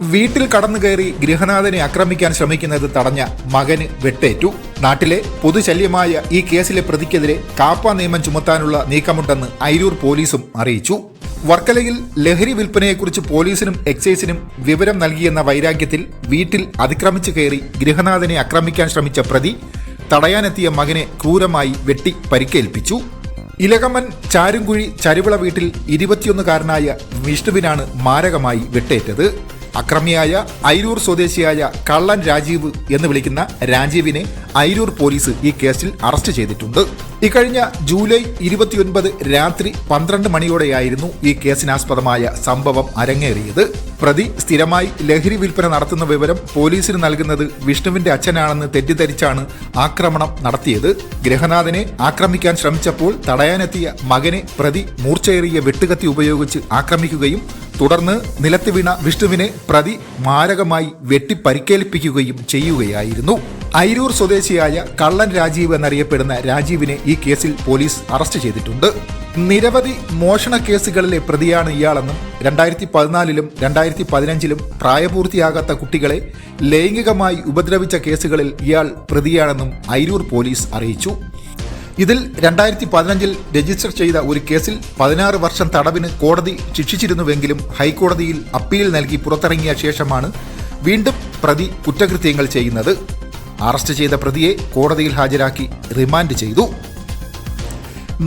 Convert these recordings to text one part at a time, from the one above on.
വീട്ടിൽ കടന്നു കയറി ഗൃഹനാഥനെ ആക്രമിക്കാൻ ശ്രമിക്കുന്നത് തടഞ്ഞ മകന് വെട്ടേറ്റു. നാട്ടിലെ പൊതുശല്യമായ ഈ കേസിലെ പ്രതിക്കെതിരെ കാപ്പ നിയമം ചുമത്താനുള്ള നീക്കമുണ്ടെന്ന് അയിരൂർ പോലീസും അറിയിച്ചു. വർക്കലയിൽ ലഹരി വിൽപ്പനയെക്കുറിച്ച് പോലീസിനും എക്സൈസിനും വിവരം നൽകിയെന്ന വൈരാഗ്യത്തിൽ വീട്ടിൽ അതിക്രമിച്ചു കയറി ഗൃഹനാഥനെ ആക്രമിക്കാൻ ശ്രമിച്ച പ്രതി തടയാനെത്തിയ മകനെ ക്രൂരമായി വെട്ടി പരിക്കേൽപ്പിച്ചു. ഇലകമ്മൻ ചാരുംകുഴി ചരുവിള വീട്ടിൽ ഇരുപത്തിയൊന്നുകാരനായ വിഷ്ണുവിനാണ് മാരകമായി വെട്ടേറ്റത്. അക്രമിയായ അയിരൂർ സ്വദേശിയായ കള്ളൻ രാജീവ് എന്ന് വിളിക്കുന്ന രാജീവിനെ അയിരൂർ പോലീസ് ഈ കേസിൽ അറസ്റ്റ് ചെയ്തിട്ടുണ്ട്. ഇക്കഴിഞ്ഞ ജൂലൈ ഇരുപത്തിയൊൻപത് രാത്രി പന്ത്രണ്ട് മണിയോടെയായിരുന്നു ഈ കേസിനാസ്പദമായ സംഭവം അരങ്ങേറിയത്. പ്രതി സ്ഥിരമായി ലഹരി വിൽപ്പന നടത്തുന്ന വിവരം പോലീസിന് നൽകുന്നത് വിഷ്ണുവിന്റെ അച്ഛനാണെന്ന് തെറ്റിദ്ധരിച്ചാണ് ആക്രമണം നടത്തിയത്. ഗ്രഹനാഥനെ ആക്രമിക്കാൻ ശ്രമിച്ചപ്പോൾ തടയാനെത്തിയ മകനെ പ്രതി മൂർച്ചയേറിയ വെട്ടുകത്തി ഉപയോഗിച്ച് ആക്രമിക്കുകയും തുടർന്ന് നിലത്ത് വീണ വിഷ്ണുവിനെ പ്രതി മാരകമായി വെട്ടി പരിക്കേൽപ്പിക്കുകയും ചെയ്യുകയായിരുന്നു. ഐരൂർ സ്വദേശിയായ കള്ളൻ രാജീവ് എന്നറിയപ്പെടുന്ന രാജീവിനെ ഈ കേസിൽ പോലീസ് അറസ്റ്റ് ചെയ്തിട്ടുണ്ട്. നിരവധി മോഷണ കേസുകളിലെ പ്രതിയാണ് ഇയാളെന്നും രണ്ടായിരത്തി പതിനാലിലും രണ്ടായിരത്തി പതിനഞ്ചിലും പ്രായപൂർത്തിയാകാത്ത കുട്ടികളെ ലൈംഗികമായി ഉപദ്രവിച്ച കേസുകളിൽ ഇയാൾ പ്രതിയാണെന്നും ഐരൂർ പോലീസ് അറിയിച്ചു. ഇതിൽ രണ്ടായിരത്തി പതിനഞ്ചിൽ രജിസ്റ്റർ ചെയ്ത ഒരു കേസിൽ പതിനാറ് വർഷം തടവിന് കോടതി ശിക്ഷിച്ചിരുന്നുവെങ്കിലും ഹൈക്കോടതിയിൽ അപ്പീൽ നൽകി പുറത്തിറങ്ങിയ ശേഷമാണ് വീണ്ടും പ്രതി കുറ്റകൃത്യങ്ങൾ ചെയ്യുന്നത്. അറസ്റ്റ് ചെയ്ത പ്രതിയെ കോടതിയിൽ ഹാജരാക്കി റിമാൻഡ് ചെയ്തു.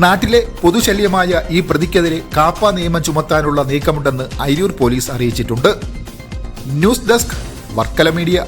നാട്ടിലെ പൊതുശല്യമായ ഈ പ്രതിക്കെതിരെ കാപ്പ നിയമം ചുമത്താനുള്ള നീക്കമുണ്ടെന്ന് അയിരൂർ പോലീസ് അറിയിച്ചിട്ടുണ്ട്. News desk Varkala media.